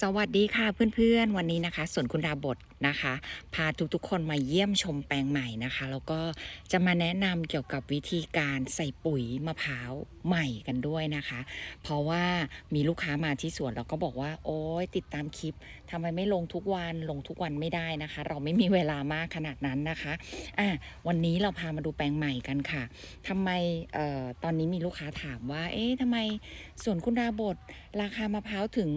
สวัสดีค่ะเพื่อนๆ วันนี้นะคะสวนคุณดาบทนะคะ พาทุกๆคนมาเยี่ยมชมแปลงใหม่นะคะ แล้วก็จะมาแนะนำเกี่ยวกับวิธีการใส่ปุ๋ยมะพร้าวใหม่กันด้วยนะคะ เพราะว่ามีลูกค้ามาที่สวนแล้วก็บอกว่า โอ๊ยติดตามคลิปทำไมไม่ลงทุกวันลงทุกวันไม่ได้นะคะ เราไม่มีเวลามากขนาดนั้นนะคะอะวันนี้เราพามาดูแปลงใหม่กันค่ะทำไมเอ่อตอนนี้มีลูกค้าถามว่า เอ๊ะทำไมสวนคุณดาบทราคามะพร้าวถึง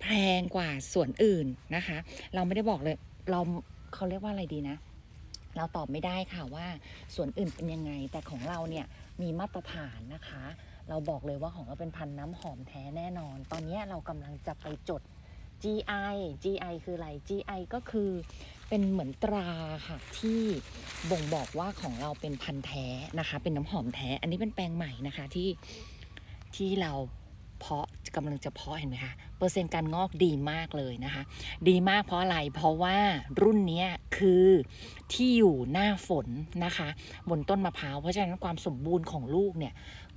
แพงกว่าส่วนอื่นนะคะ เราไม่ได้บอกเลยเราเขาเรียกว่าอะไรดีนะ เราตอบไม่ได้ค่ะว่าส่วนอื่นเป็นยังไง แต่ของเราเนี่ยมีมาตรฐานนะคะ เราบอกเลยว่าของเราเป็นพันน้ำหอมแท้แน่นอน ตอนนี้เรากำลังจะไปจด GI GI คืออะไร GI ก็คือเป็นเหมือนตราค่ะที่บ่งบอกว่าของเราเป็นพันธุ์แท้นะคะ เป็นน้ำหอมแท้ อันนี้เป็นแปลงใหม่นะคะที่ที่เรา เพาะกำลังจะเพาะเห็นไหมคะเปอร์เซ็นต์การงอกดีมากเลยนะคะ ดีมากเพราะอะไรเพราะว่ารุ่นนี้คือที่อยู่หน้าฝนนะคะ บนต้นมะพร้าวเพราะฉะนั้นความสมบูรณ์ของลูกเนี่ย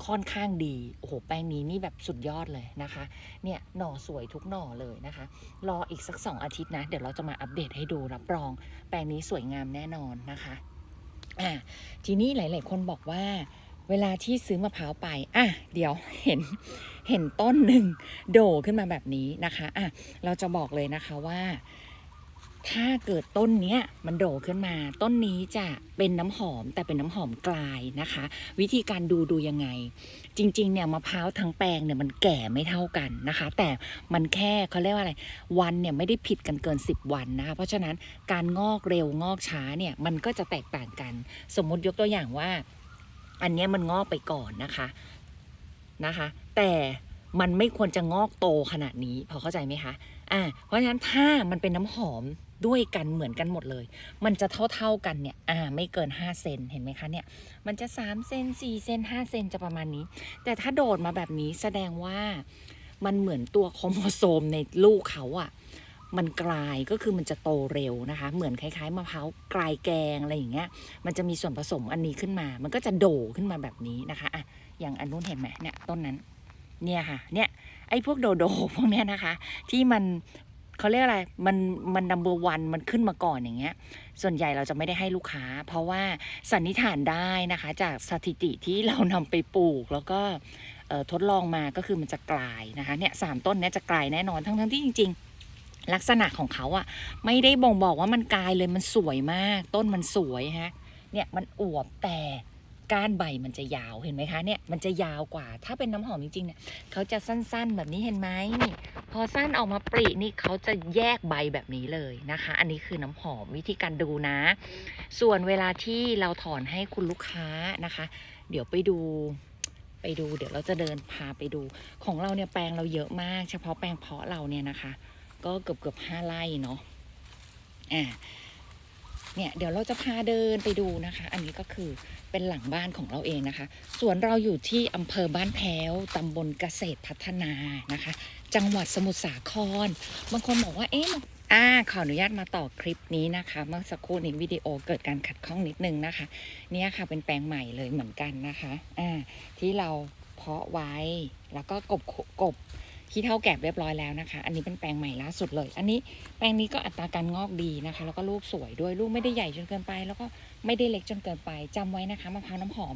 ค่อนข้างดีโอ้โหแปลงนี้นี่แบบสุดยอดเลยนะคะเนี่ยหน่อสวยทุกหน่อเลยนะคะ รออีกสักสองอาทิตย์นะ เดี๋ยวเราจะมาอัปเดตให้ดูรับรอง แปลงนี้สวยงามแน่นอนนะคะอะทีนี้หลาย ๆ คนบอกว่า เวลาที่ซื้อมะพร้าวไป อะ เดี๋ยวเห็น เห็นต้นหนึ่งโด่ขึ้นมาแบบนี้นะคะ อะ เราจะบอกเลยนะคะว่า ถ้าเกิดต้นเนี้ยมันโด่ขึ้นมา ต้นนี้จะเป็นน้ำหอมแต่เป็นน้ำหอมกลายนะคะ วิธีการดูดูยังไง จริง ๆ เนี่ยมะพร้าวทั้งแปลงเนี่ยมันแก่ไม่เท่ากันนะคะ แต่มันแค่เขาเรียกว่าอะไร วันเนี่ยไม่ได้ผิดกันเกิน 10 วันนะคะ เพราะฉะนั้นการงอกเร็วงอกช้าเนี่ยมันก็จะแตกต่างกัน สมมุติยกตัวอย่างว่า อันนี้มันงอกไปก่อนนะคะนะคะ แต่มันไม่ควรจะงอกโตขนาดนี้ พอเข้าใจไหมคะอ่าเพราะฉะนั้นถ้ามันเป็นน้ำหอมด้วยกันเหมือนกันหมดเลย มันจะเท่า ๆกันเนี่ย อ่า ไม่เกิน 5 เซน เห็นไหมคะเนี่ย มันจะ 3 เซน 4 เซน 5 เซน จะประมาณนี้ แต่ถ้าโดดมาแบบนี้แสดงว่ามันเหมือนตัวโครโมโซมในลูกเขาอะ มันกลายก็คือมันจะโตเร็วนะคะ เหมือนคล้ายๆมะพร้าวกลายแกงอะไรอย่างเงี้ย มันจะมีส่วนผสมอันนี้ขึ้นมา มันก็จะโดขึ้นมาแบบนี้นะคะอะอย่างอันนู้นเห็นไหมเนี่ยต้นนั้น เนี่ยค่ะ เนี่ยไอ้พวกโดโดพวกเนี้ยนะคะ ที่มันเขาเรียกอะไรมันมันนัมเบอร์วันมันขึ้นมาก่อนอย่างเงี้ย ส่วนใหญ่เราจะไม่ได้ให้ลูกค้า เพราะว่าสันนิษฐานได้นะคะ จากสถิติที่เรานำไปปลูกแล้วก็ทดลองมาก็คือมันจะกลายนะคะเนี่ยสามต้นเนี้ยจะกลายแน่นอนทั้งทั้งที่จริง ๆ ลักษณะของเขาอะไม่ได้บ่งบอกว่ามันกายเลยมันสวยมาก ต้นมันสวยฮะเนี่ยมันอวบแต่ก้านใบมันจะยาวเห็นไหมคะเนี่ยมันจะยาวกว่า ถ้าเป็นน้ำหอมจริงๆเนี่ยเขาจะสั้นๆแบบนี้เห็นไหมพอสั้นออกมาปรินี่เขาจะแยกใบแบบนี้เลยนะคะ อันนี้คือน้ำหอมวิธีการดูนะ ส่วนเวลาที่เราถอนให้คุณลูกค้านะคะ เดี๋ยวไปดูไปดู เดี๋ยวเราจะเดินพาไปดู ของเราเนี่ยแปลงเราเยอะมาก เฉพาะแปลงเพาะเราเนี่ยนะคะ ก็เกือบเกือบห้าไร่เนาะอ่าเนี่ยเดี๋ยวเราจะพาเดินไปดูนะคะ อันนี้ก็คือเป็นหลังบ้านของเราเองนะคะ สวนเราอยู่ที่อำเภอบ้านแพ้วตำบลเกษตรพัฒนานะคะ จังหวัดสมุทรสาคร บางคนบอกว่าเอ๊ะอ่าขออนุญาตมาต่อคลิปนี้นะคะ เมื่อสักครู่นี้วิดีโอเกิดการขัดข้องนิดนึงนะคะ เนี่ยค่ะเป็นแปลงใหม่เลยเหมือนกันนะคะอ่าที่เราเพาะไว้แล้วก็กบกบ ที่เท่าแก็บเรียบร้อยแล้วนะคะ อันนี้เป็นแปลงใหม่ล่าสุดเลย อันนี้แปลงนี้ก็อัตราการงอกดีนะคะ แล้วก็ลูกสวยด้วยลูกไม่ได้ใหญ่จนเกินไป แล้วก็ไม่ได้เล็กจนเกินไปจำไว้นะคะมะพร้าวน้ำหอม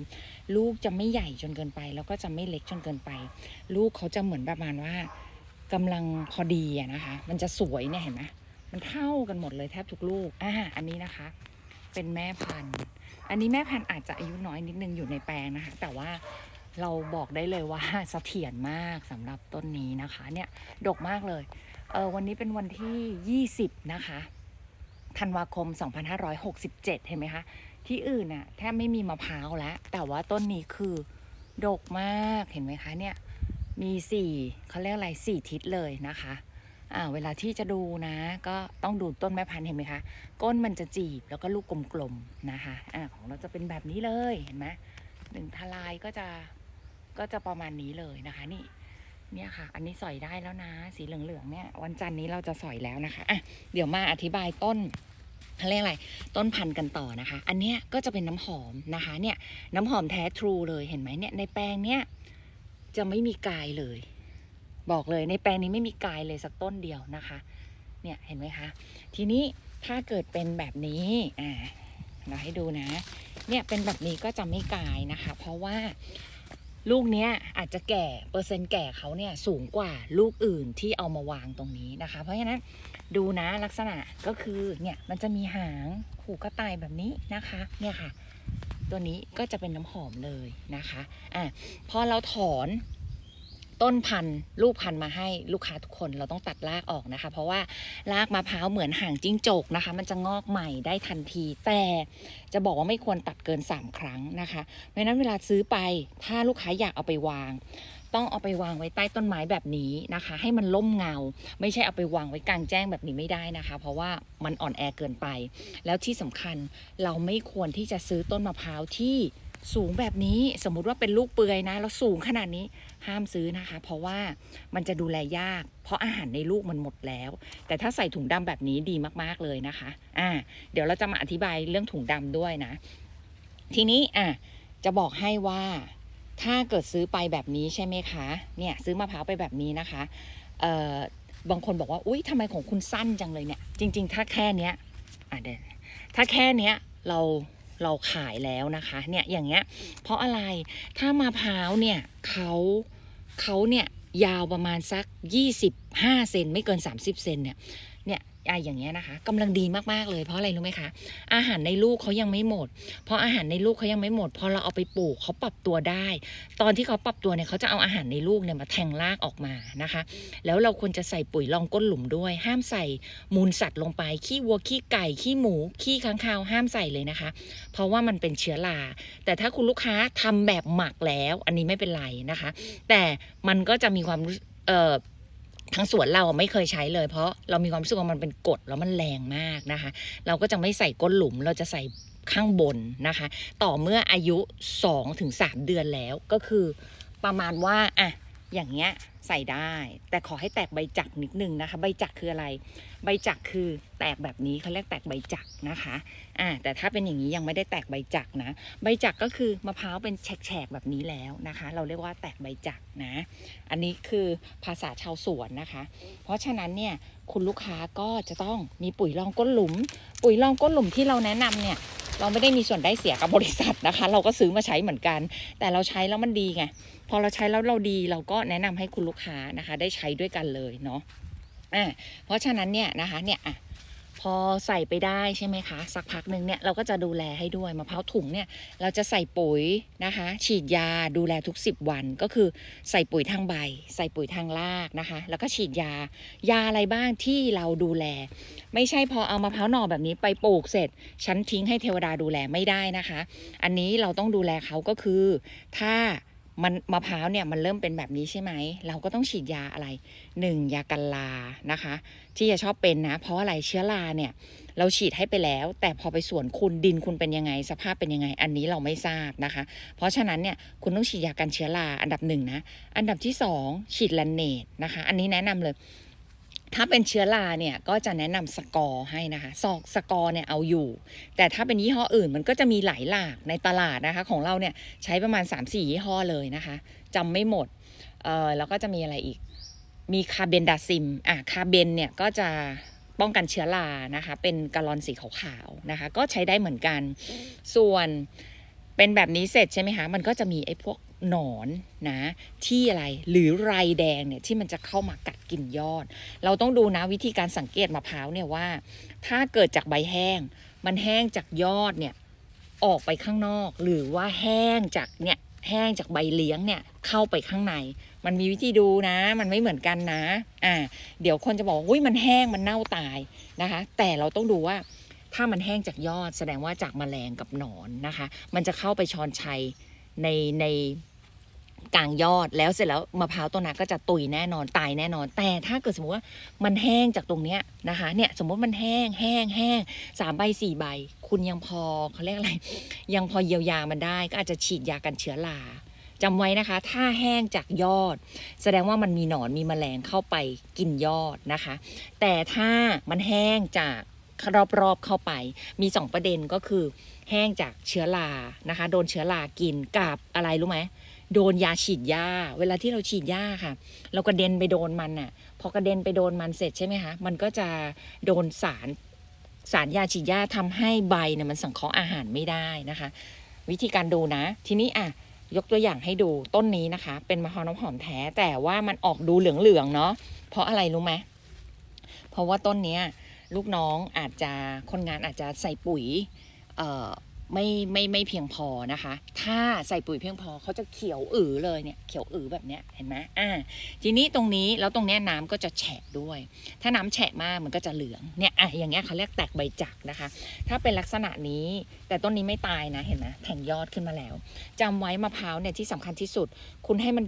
ลูกจะไม่ใหญ่จนเกินไป แล้วก็จะไม่เล็กจนเกินไป ลูกเขาจะเหมือนประมาณว่ากำลังพอดีอะนะคะ มันจะสวยเนี่ยเห็นไหมมันเท่ากันหมดเลยแทบทุกลูกอ่าอันนี้นะคะ เป็นแม่พันธุ์ อันนี้แม่พันธุ์อาจจะอายุน้อยนิดนึงอยู่ในแปลงนะคะ แต่ว่า เราบอกได้เลยว่าเสถียรมากสำหรับต้นนี้นะคะเนี่ยดกมากเลยเออวันนี้เป็นวันที่ 20 นะคะธันวาคม 2567 เห็นไหมคะ ที่อื่นน่ะแทบไม่มีมะพร้าวแล้ว แต่ว่าต้นนี้คือดกมากเห็นไหมคะเนี่ยมีสี่เขาเรียกอะไรสี่ทิศเลยนะคะอ่าเวลาที่จะดูนะ ก็ต้องดูต้นแม่พันธุ์เห็นไหมคะ ก้นมันจะจีบแล้วก็ลูกกลมๆนะคะอ่าของเราจะเป็นแบบนี้เลยเห็นไหมหนึ่งทลายก็จะ ก็จะประมาณนี้เลยนะคะ นี่ เนี่ยค่ะ อันนี้สอยได้แล้วนะ สีเหลืองๆเนี่ย วันจันทร์นี้เราจะสอยแล้วนะคะอะเดี๋ยวมาอธิบายต้นเขาเรียกอะไร ต้นพันธุ์กันต่อนะคะ อันเนี้ยก็จะเป็นน้ำหอมนะคะ เนี่ย น้ำหอมแท้ทรูเลยเห็นไหมเนี่ย ในแปลงเนี้ยจะไม่มีกายเลย บอกเลยในแปลงนี้ไม่มีกายเลยสักต้นเดียวนะคะ เนี่ยเห็นไหมคะ ทีนี้ถ้าเกิดเป็นแบบนี้อ่าเราให้ดูนะ เนี่ยเป็นแบบนี้ก็จะไม่กายนะคะ เพราะว่า ลูกเนี้ยอาจจะแก่เปอร์เซ็นต์แก่เขาเนี่ยสูงกว่าลูกอื่นที่เอามาวางตรงนี้นะคะ เพราะฉะนั้นดูนะลักษณะก็คือเนี่ยมันจะมีหางหูกระต่ายแบบนี้นะคะเนี่ยค่ะ ตัวนี้ก็จะเป็นน้ำหอมเลยนะคะอะพอเราถอน ต้นพันธุ์ลูกพันธุ์มาให้ลูกค้าทุกคนเราต้องตัดรากออกนะคะ เพราะว่ารากมะพร้าวเหมือนหางจิ้งจกนะคะ มันจะงอกใหม่ได้ทันที แต่จะบอกว่าไม่ควรตัดเกิน 3 ครั้งนะคะเพราะนั้นเวลาซื้อไปถ้าลูกค้าอยากเอาไปวาง ต้องเอาไปวางไว้ใต้ต้นไม้แบบนี้นะคะ ให้มันล่มเงา ไม่ใช่เอาไปวางไว้กลางแจ้งแบบนี้ไม่ได้นะคะ เพราะว่ามันอ่อนแอเกินไป แล้วที่สำคัญเราไม่ควรที่จะซื้อต้นมะพร้าวที่สูงแบบนี้สมมุติว่าเป็นลูกเปือยนะ แล้วสูงขนาดนี้ ห้ามซื้อนะคะ เพราะว่ามันจะดูแลยาก เพราะอาหารในลูกมันหมดแล้ว แต่ถ้าใส่ถุงดำแบบนี้ดีมากๆเลยนะคะ อ่า เดี๋ยวเราจะมาอธิบายเรื่องถุงดำด้วยนะ ทีนี้อะจะบอกให้ว่าถ้าเกิดซื้อไปแบบนี้ใช่ไหมคะ เนี่ยซื้อมะพร้าวไปแบบนี้นะคะ เอ่อบางคนบอกว่า อุ้ยทำไมของคุณสั้นจังเลยเนี่ย จริง ๆ ถ้าแค่เนี้ยอะเดี๋ยวถ้าแค่เนี้ยเรา เราขายแล้วนะคะเนี่ยอย่างเงี้ยเพราะอะไรถ้ามะพร้าวเนี่ยเขาเขาเนี่ยยาวประมาณสัก 25 เซนไม่เกิน 30 เซนเนี่ยเนี่ย อะอย่างเงี้ยนะคะกำลังดีมากๆเลยเพราะอะไรรู้ไหมคะ อาหารในลูกเขายังไม่หมด เพราะอาหารในลูกเขายังไม่หมดพอเราเอาไปปลูกเขาปรับตัวได้ ตอนที่เขาปรับตัวเนี่ยเขาจะเอาอาหารในลูกเนี่ยมาแทงรากออกมานะคะ แล้วเราควรจะใส่ปุ๋ยรองก้นหลุมด้วย ห้ามใส่มูลสัตว์ลงไปขี้วัวขี้ไก่ขี้หมูขี้ค้างคาวห้ามใส่เลยนะคะ เพราะว่ามันเป็นเชื้อราแต่ถ้าคุณลูกค้าทำแบบหมักแล้ว อันนี้ไม่เป็นไรนะคะ แต่มันก็จะมีความเอ่อ ทางสวนเราไม่เคยใช้เลย เพราะเรามีความรู้สึกว่ามันเป็นกดแล้วมันแรงมากนะคะ เราก็จะไม่ใส่ก้นหลุมเราจะใส่ข้างบนนะคะ ต่อเมื่ออายุ2-3ถึง3เดือนแล้วก็คือประมาณว่าอะอย่างเงี้ย ใส่ได้ แต่ขอให้แตกใบจักนิดนึงนะคะ ใบจักคืออะไร ใบจักคือแตกแบบนี้เขาเรียกแตกใบจักนะคะอ่าแต่ถ้าเป็นอย่างนี้ยังไม่ได้แตกใบจักนะ ใบจักก็คือมะพร้าวเป็นแฉกๆแบบนี้แล้วนะคะ เราเรียกว่าแตกใบจักนะ อันนี้คือภาษาชาวสวนนะคะ เพราะฉะนั้นเนี่ยคุณลูกค้าก็จะต้องมีปุ๋ยรองก้นหลุม ปุ๋ยรองก้นหลุมที่เราแนะนำเนี่ย เราไม่ได้มีส่วนได้เสียกับบริษัทนะคะ เราก็ซื้อมาใช้เหมือนกัน แต่เราใช้แล้วมันดีไงพอเราใช้แล้วเราดีเราก็แนะนำให้คุณลูกค้านะคะ ได้ใช้ด้วยกันเลยเนาะอ่าเพราะฉะนั้นเนี่ยนะคะเนี่ยอะ พอใส่ไปได้ใช่ไหมคะ สักพักหนึ่งเนี่ยเราก็จะดูแลให้ด้วยมะพร้าวถุงเนี่ยเราจะใส่ปุ๋ยนะคะ ฉีดยาดูแลทุก 10 วันก็คือใส่ปุ๋ยทางใบ ใส่ปุ๋ยทางรากนะคะ แล้วก็ฉีดยายาอะไรบ้างที่เราดูแล ไม่ใช่พอเอามะพร้าวหน่อแบบนี้ไปปลูกเสร็จฉันทิ้งให้เทวดาดูแลไม่ได้นะคะ อันนี้เราต้องดูแลเขาก็คือ ถ้า มันมะพร้าวเนี่ยมันเริ่มเป็นแบบนี้ใช่ไหม เราก็ต้องฉีดยาอะไรหนึ่งยากันลานะคะ ที่จะชอบเป็นนะ เพราะอะไรเชื้อราเนี่ย เราฉีดให้ไปแล้ว แต่พอไปสวนคุณดินคุณเป็นยังไง สภาพเป็นยังไง อันนี้เราไม่ทราบนะคะ เพราะฉะนั้นเนี่ยคุณต้องฉีดยากันเชื้อราอันดับหนึ่งนะ อันดับที่สองฉีดแลนเนตนะคะ อันนี้แนะนำเลย ถ้าเป็นเชื้อราเนี่ยก็จะแนะนำสกอร์ให้นะคะซอกสกอร์เนี่ยเอาอยู่ แต่ถ้าเป็นยี่ห้ออื่นมันก็จะมีหลายหลากในตลาดนะคะ ของเราเนี่ยใช้ประมาณ 3-4 ยี่ห้อเลยนะคะจำไม่หมดเออแล้วก็จะมีอะไรอีก มีคาเบนดาซิมอะคาเบนเนี่ยก็จะป้องกันเชื้อรานะคะ เป็นกาลอนสีขาวๆนะคะ ก็ใช้ได้เหมือนกัน ส่วน เป็นแบบนี้เสร็จใช่ไหมคะมันก็จะมีไอ้พวกหนอนนะที่อะไรหรือไรแดงเนี่ยที่มันจะเข้ามากัดกินยอด เราต้องดูนะวิธีการสังเกตมะพร้าวเนี่ยว่า ถ้าเกิดจากใบแห้ง มันแห้งจากยอดเนี่ยออกไปข้างนอก หรือว่าแห้งจากเนี่ยแห้งจากใบเลี้ยงเนี่ยเข้าไปข้างใน มันมีวิธีดูนะ มันไม่เหมือนกันนะอ่าเดี๋ยวคนจะบอกว่าอุ้ยมันแห้งมันเน่าตายนะคะ แต่เราต้องดูว่า ถ้ามันแห้งจากยอด แสดงว่าจากแมลงกับหนอนนะคะ มันจะเข้าไปชอนชัยในในกลางยอดแล้วเสร็จแล้วมะพร้าวต้นนั้นก็จะตุยแน่นอนตายแน่นอน แต่ถ้าเกิดสมมติว่ามันแห้งจากตรงเนี้ยนะคะ เนี่ยสมมติมันแห้งแห้งแห้งสามใบสี่ใบ คุณยังพอเขาเรียกอะไร ยังพอเยียวยามันได้ ก็อาจจะฉีดยากันเชื้อราจำไว้นะคะ ถ้าแห้งจากยอด แสดงว่ามันมีหนอนมีแมลงเข้าไปกินยอดนะคะ แต่ถ้ามันแห้งจาก รอบๆเข้าไป มีสองประเด็นก็คือแห้งจากเชื้อรานะคะ โดนเชื้อรากินกับอะไรรู้ไหมโดนยาฉีดหญ้าเวลาที่เราฉีดหญ้าค่ะ เรากระเด็นไปโดนมันอะพอกระเด็นไปโดนมันเสร็จใช่ไหมคะมันก็จะโดนสารสารยาฉีดหญ้าทำให้ใบเนี่ยมันสังเคราะห์อาหารไม่ได้นะคะ วิธีการดูนะ ทีนี้อะยกตัวอย่างให้ดูต้นนี้นะคะ เป็นมะพร้าวน้ำหอมแท้แต่ว่ามันออกดูเหลืองๆเนาะเพราะอะไรรู้ไหมเพราะว่าต้นเนี้ย ลูกน้องอาจจะคนงานอาจจะใส่ปุ๋ยไม่ไม่ไม่เพียงพอนะคะ ถ้าใส่ปุ๋ยเพียงพอเขาจะเขียวอือเลยเนี่ยเขียวอือแบบเนี้ยเห็นไหมอ่า ทีนี้ตรงนี้แล้วตรงเนี้ยน้ำก็จะแฉะด้วย ถ้าน้ำแฉะมากมันก็จะเหลืองเนี่ยอะอย่างเงี้ยเขาเรียกแตกใบจักนะคะ ถ้าเป็นลักษณะนี้แต่ต้นนี้ไม่ตายนะเห็นไหมแทงยอดขึ้นมาแล้วจำไว้มะพร้าวเนี่ยที่สำคัญที่สุด คุณให้มัน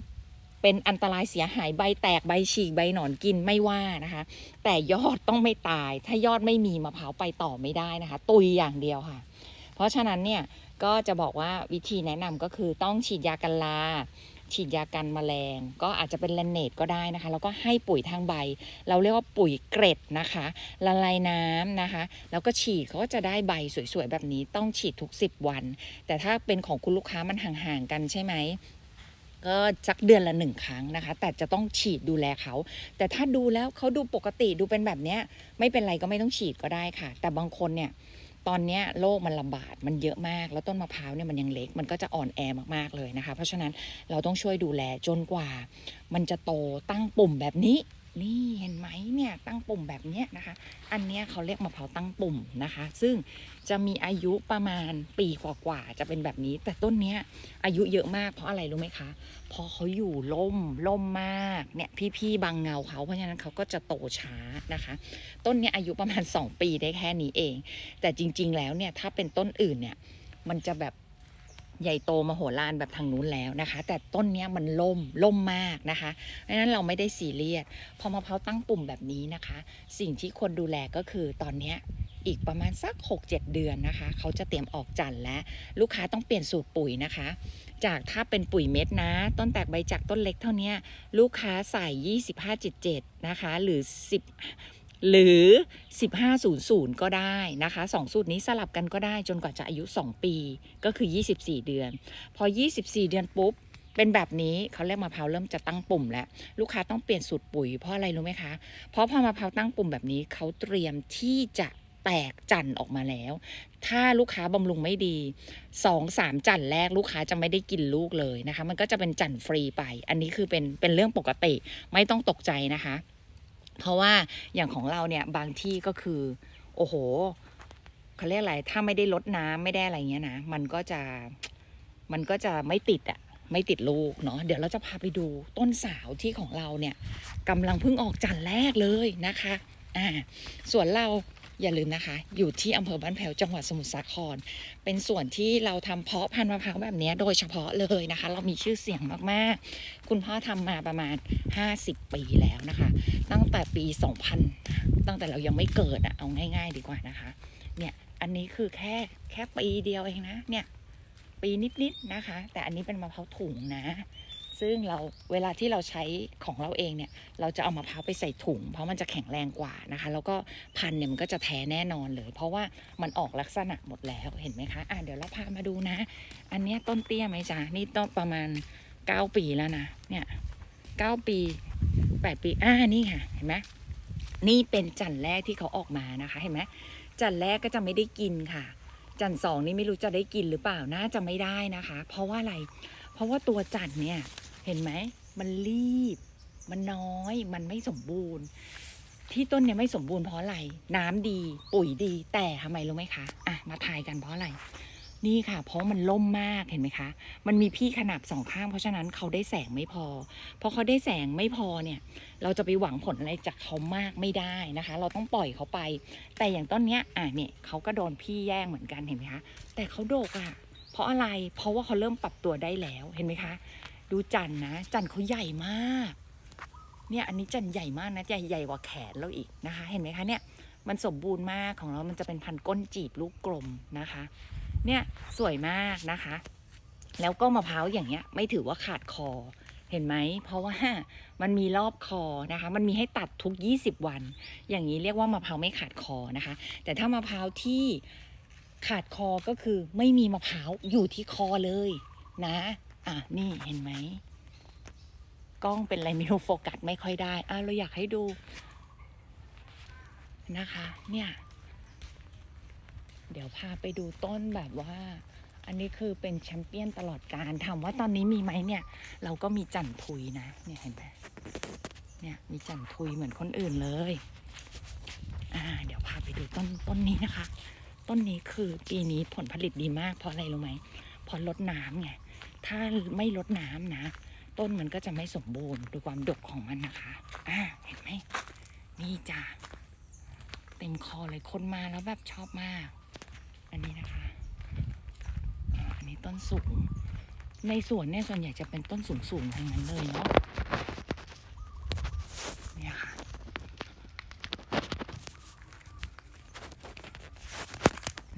เป็นอันตรายเสียหายใบแตกใบฉีกใบหนอนกินไม่ว่านะคะ แต่ยอดต้องไม่ตาย ถ้ายอดไม่มีมะพร้าวไปต่อไม่ได้นะคะ ตุยอย่างเดียวค่ะ เพราะฉะนั้นเนี่ยก็จะบอกว่าวิธีแนะนำก็คือต้องฉีดยากันลาฉีดยากันแมลง ก็อาจจะเป็นแลนเนตก็ได้นะคะ แล้วก็ให้ปุ๋ยทางใบ เราเรียกว่าปุ๋ยเกร็ดนะคะ ละลายน้ำนะคะ แล้วก็ฉีดเขาก็จะได้ใบสวยๆแบบนี้ต้องฉีดทุก 10 วัน แต่ถ้าเป็นของคุณลูกค้ามันห่างๆกันใช่ไหม ก็สักเดือนละหนึ่งครั้งนะคะ แต่จะต้องฉีดดูแลเขา แต่ถ้าดูแล้วเขาดูปกติดูเป็นแบบเนี้ยไม่เป็นไรก็ไม่ต้องฉีดก็ได้ค่ะ แต่บางคนเนี่ยตอนนี้โรคมันระบาดมันเยอะมาก แล้วต้นมะพร้าวเนี่ยมันยังเล็กมันก็จะอ่อนแอมากๆเลยนะคะ เพราะฉะนั้นเราต้องช่วยดูแลจนกว่า มันจะโตตั้งปุ่มแบบนี้ นี่เห็นไหมเนี่ยตั้งปุ่มแบบเนี้ยนะคะ อันเนี้ยเขาเรียกมะพร้าวตั้งปุ่มนะคะ ซึ่งจะมีอายุประมาณปีกว่าๆจะเป็นแบบนี้ แต่ต้นเนี้ยอายุเยอะมากเพราะอะไรรู้ไหมคะ เพราะเขาอยู่ล่มล่มมากเนี่ยพี่ๆบางเงาเขาเพราะฉะนั้นเขาก็จะโตช้านะคะ ต้นเนี้ยอายุประมาณ 2 ปีได้แค่นี้เอง แต่จริง ๆ แล้วเนี่ยถ้าเป็นต้นอื่นเนี่ยมันจะแบบ ใหญ่โตมโหฬารแบบทางนู้นแล้วนะคะ แต่ต้นนี้มันล่มล่มมากนะคะเพราะฉะนั้นเราไม่ได้ซีเรียสพอมะพร้าวตั้งปุ่มแบบนี้นะคะ สิ่งที่ควรดูแลก็คือตอนนี้อีกประมาณสัก 6-7 เดือนนะคะ เขาจะเตรียมออกจันแล้ว ลูกค้าต้องเปลี่ยนสูตรปุ๋ยนะคะ จากถ้าเป็นปุ๋ยเม็ดนะ ต้นแตกใบจากต้นเล็กเท่านี้ลูกค้าใส่ 25.7 นะคะ หรือ 10 หรือ 1500 ก็ได้นะคะ 2 สูตรนี้สลับกันก็ได้จนกว่าจะอายุ 2 ปีก็คือ 24 เดือน พอ 24 เดือนปุ๊บ เป็นแบบนี้เขาเรียกมะพร้าวเริ่มจะตั้งปุ่มแล้ว ลูกค้าต้องเปลี่ยนสูตรปุ๋ยเพราะอะไรรู้ไหมคะ เพราะพอมะพร้าวตั้งปุ่มแบบนี้เขาเตรียมที่จะแตกจันออกมาแล้ว ถ้าลูกค้าบำรุงไม่ดีสองสามจันแรกลูกค้าจะไม่ได้กินลูกเลยนะคะ มันก็จะเป็นจันฟรีไป อันนี้คือเป็นเป็นเรื่องปกติไม่ต้องตกใจนะคะ เพราะว่าอย่างของเราเนี่ยบางที่ก็คือ โอ้โหเขาเรียกอะไรถ้าไม่ได้ลดน้ำไม่ได้อะไรเงี้ยนะมันก็จะมันก็จะไม่ติดอะไม่ติดลูกเนาะเดี๋ยวเราจะพาไปดูต้นสาวที่ของเราเนี่ยกำลังเพิ่งออกจันทร์แรกเลยนะคะอ่าส่วนเรา อย่าลืมนะคะ อยู่ที่อำเภอบ้านแพวจังหวัดสมุทรสาคร เป็นส่วนที่เราทำเพาะพันธุ์มะพร้าวแบบนี้โดยเฉพาะเลยนะคะ เรามีชื่อเสียงมากๆ คุณพ่อทำมาประมาณ 50 ปีแล้วนะคะ ตั้งแต่ปี 2000 ตั้งแต่เรายังไม่เกิดอะเอาง่าย ๆ ดีกว่านะคะ เนี่ยอันนี้คือแค่แค่ปีเดียวเองนะเนี่ยปีนิดๆนะคะ แต่อันนี้เป็นมะพร้าวถุงนะ ซึ่งเราเวลาที่เราใช้ของเราเองเนี่ย เราจะเอามะพร้าวไปใส่ถุง เพราะมันจะแข็งแรงกว่านะคะ แล้วก็พันเนี่ยมันก็จะแท้แน่นอนเลย เพราะว่ามันออกลักษณะหมดแล้วเห็นไหมคะอะเดี๋ยวเราพามาดูนะ อันเนี้ยต้นเตี้ยไหมจ๊ะนี่ต้นประมาณ 9 ปีแล้วนะเนี่ย9ปี 8 ปีอ่านี่ค่ะเห็นไหมนี่เป็นจันทร์แรกที่เขาออกมานะคะเห็นไหมจันทร์แรกก็จะไม่ได้กินค่ะ จันทร์สองนี่ไม่รู้จะได้กินหรือเปล่าน่าจะไม่ได้นะคะ เพราะว่าอะไร เพราะว่าตัวจันทร์เนี่ย เห็นไหม มันรีบ มันน้อย มันไม่สมบูรณ์ ที่ต้นเนี่ยไม่สมบูรณ์เพราะอะไร น้ำดี ปุ๋ยดี แต่ทำไมรู้ไหมคะ อะ มาทายกันเพราะอะไร นี่ค่ะ เพราะมันล่มมากเห็นไหมคะ มันมีพี่ขนาบสองข้าง เพราะฉะนั้นเขาได้แสงไม่พอ เพอเขาได้แสงไม่พอเนี่ย เราจะไปหวังผลอะไรจากเขามากไม่ได้นะคะ เราต้องปล่อยเขาไป แต่อย่างต้นเนี้ย อะเนี่ยเขาก็โดนพี่แย่งเหมือนกันเห็นไหมคะ แต่เขาโดกอะเพราะอะไร เพราะว่าเขาเริ่มปรับตัวได้แล้ว เห็นไหมคะ ดูจันนะ จันเขาใหญ่มาก เนี่ยอันนี้จันใหญ่มากนะใหญ่ใหญ่กว่าแขนเราอีกนะคะ เห็นไหมคะเนี่ยมันสมบูรณ์มากของเรา มันจะเป็นพันธุ์ก้นจีบลูกกลมนะคะ เนี่ยสวยมากนะคะ แล้วก็มะพร้าวอย่างเงี้ย ไม่ถือว่าขาดคอ เห็นไหม เพราะว่ามันมีรอบคอนะคะ มันมีให้ตัดทุก 20 วัน อย่างนี้เรียกว่ามะพร้าวไม่ขาดคอนะคะ แต่ถ้ามะพร้าวที่ขาดคอก็คือไม่มีมะพร้าวอยู่ที่คอเลยนะ อะนี่เห็นไหมกล้องเป็นอะไรไม่รู้โฟกัสไม่ค่อยได้อะเราอยากให้ดูนะคะ เนี่ย เดี๋ยวพาไปดูต้นแบบว่า อันนี้คือเป็นแชมเปี้ยนตลอดการถามว่าตอนนี้มีไหมเนี่ย เราก็มีจันทุยนะเนี่ยเห็นไหมเนี่ยมีจันทุยเหมือนคนอื่นเลยอ่าเดี๋ยวพาไปดูต้นต้นนี้นะคะ ต้นนี้คือปีนี้ผลผลิตดีมากเพราะอะไรรู้ไหมเพราะลดน้ำไง ถ้าไม่ลดน้ำนะ ต้นมันก็จะไม่สมบูรณ์ด้วยความดกของมันนะคะ อ่าเห็นไหมนี่จ้าเต็มคอเลยคนมาแล้วแบบชอบมาก อันนี้นะคะอันนี้ต้นสูง ในสวนเนี่ยส่วนใหญ่จะเป็นต้นสูงสูงๆทั้งนั้นเลยเนาะ เนี่ยค่ะ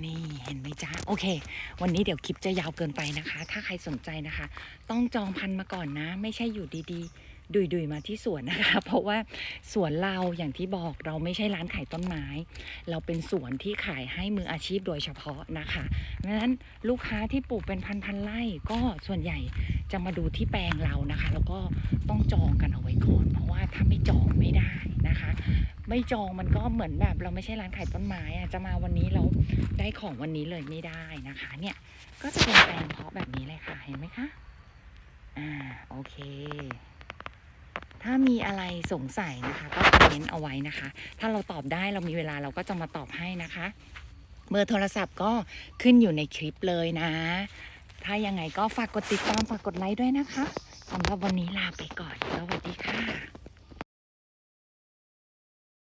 นี่เห็นไหมจ๊ะโอเค วันนี้เดี๋ยวคลิปจะยาวเกินไปนะคะ ถ้าใครสนใจนะคะ ต้องจองพันมาก่อนนะ ไม่ใช่อยู่ดีๆ ดุยๆมาที่สวนนะคะ เพราะว่าสวนเราอย่างที่บอกเราไม่ใช่ร้านขายต้นไม้ เราเป็นสวนที่ขายให้มืออาชีพโดยเฉพาะนะคะดังนั้นลูกค้าที่ปลูกเป็นพันๆไร่ก็ส่วนใหญ่จะมาดูที่แปลงเรานะคะ แล้วก็ต้องจองกันเอาไว้ก่อน เพราะว่าถ้าไม่จองไม่ได้ ไม่จองมันก็เหมือนแบบ เราไม่ใช่ร้านขายต้นไม้อะจะมาวันนี้เราได้ของวันนี้เลยไม่ได้นะคะ เนี่ยก็จะเป็นแปลงเพาะแบบนี้เลยค่ะเห็นไหมคะอ่าโอเค ถ้ามีอะไรสงสัยนะคะ ก็คอมเมนต์เอาไว้นะคะ ถ้าเราตอบได้เรามีเวลาเราก็จะมาตอบให้นะคะเบอร์โทรศัพท์ก็ขึ้นอยู่ในคลิปเลยนะ ถ้ายังไงก็ฝากกดติดตามฝากกดไลค์ด้วยนะคะสำหรับวันนี้ลาไปก่อน สวัสดีค่ะ